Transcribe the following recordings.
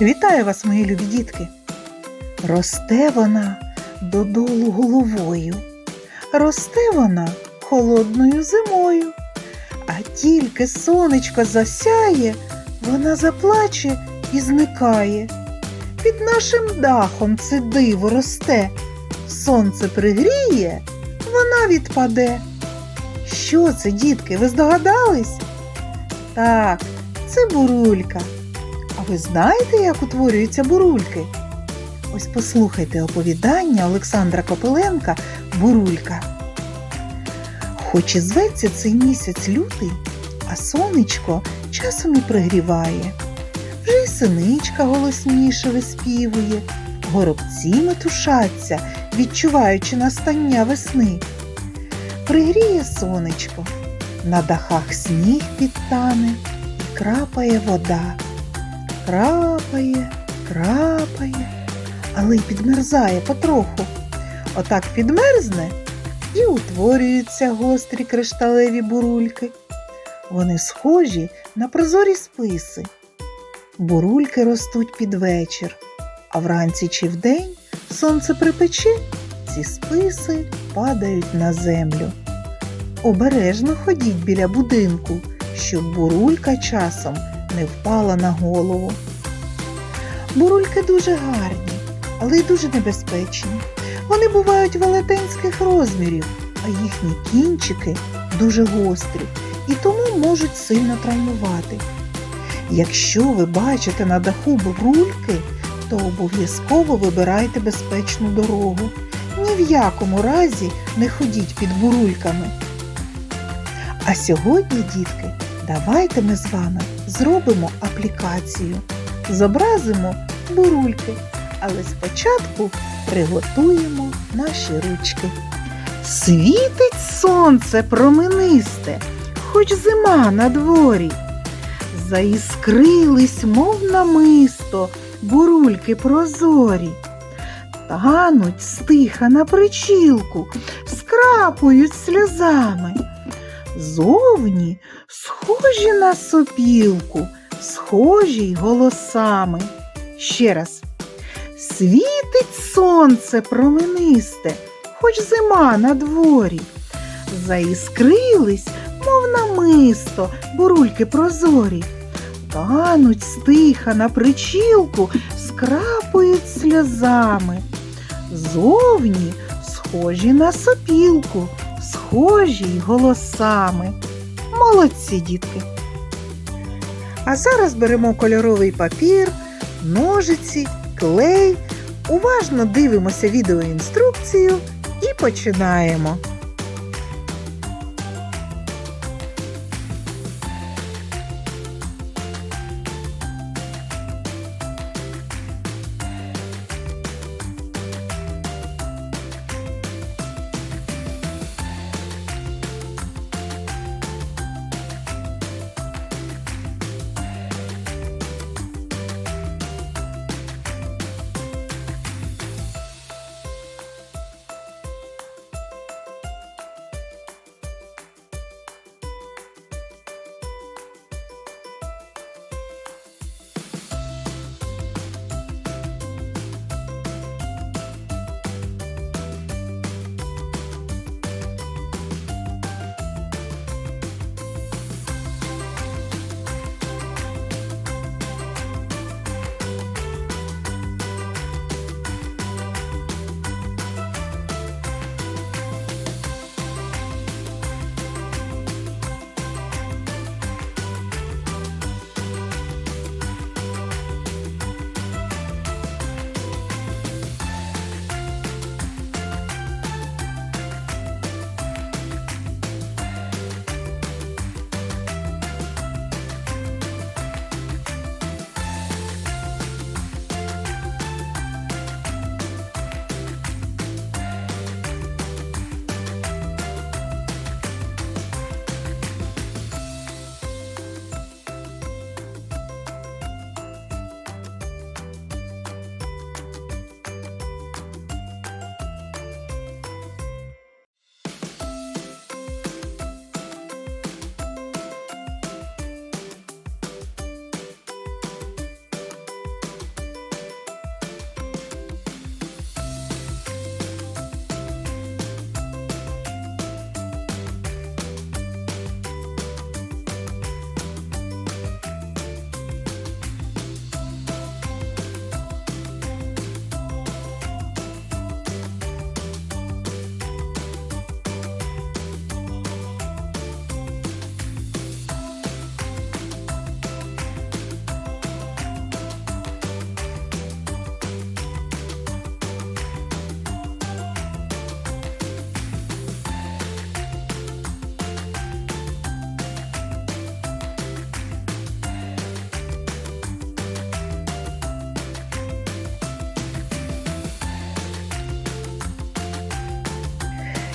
Вітаю вас, мої любі дітки. Росте вона додолу головою, росте вона холодною зимою, а тільки сонечко засяє, вона заплаче і зникає. Під нашим дахом це диво росте, сонце пригріє, вона відпаде. Що це, дітки, ви здогадались? Так, це бурулька. Ви знаєте, як утворюються бурульки? Ось послухайте оповідання Олександра Копиленка Бурулька. Хоч і зветься цей місяць лютий, а сонечко часом і пригріває. Вже й синичка голосніше виспівує, горобці метушаться, відчуваючи настання весни. Пригріє сонечко, на дахах сніг підтане і крапає вода. Крапає, крапає, але й підмерзає потроху. Отак підмерзне і утворюються гострі кришталеві бурульки. Вони схожі на прозорі списи. Бурульки ростуть під вечір, а вранці чи вдень сонце припече, ці списи падають на землю. Обережно ходіть біля будинку, щоб бурулька часом не впала на голову. Бурульки дуже гарні, але й дуже небезпечні. Вони бувають велетенських розмірів, а їхні кінчики дуже гострі і тому можуть сильно травмувати. Якщо ви бачите на даху бурульки, то обов'язково вибирайте безпечну дорогу. Ні в якому разі не ходіть під бурульками. А сьогодні, дітки, давайте ми з вами зробимо аплікацію. Зобразимо бурульки, але спочатку приготуємо наші ручки. Світить сонце променисте, хоч зима на дворі. Заіскрились, мов намисто, бурульки прозорі. Тануть стиха на причілку, скрапують сльозами. Зовні схожі на сопілку, схожі й голосами. Ще раз. Світить сонце променисте, хоч зима на дворі. Заіскрились, мов намисто, бурульки прозорі. Тануть стиха на причілку, скрапують сльозами. Зовні схожі на сопілку, схожі й голосами. Молодці, дітки. А зараз беремо кольоровий папір, ножиці, клей, уважно дивимося відеоінструкцію і починаємо.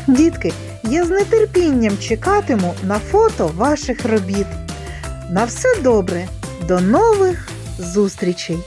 Дітки, я з нетерпінням чекатиму на фото ваших робіт. На все добре, до нових зустрічей!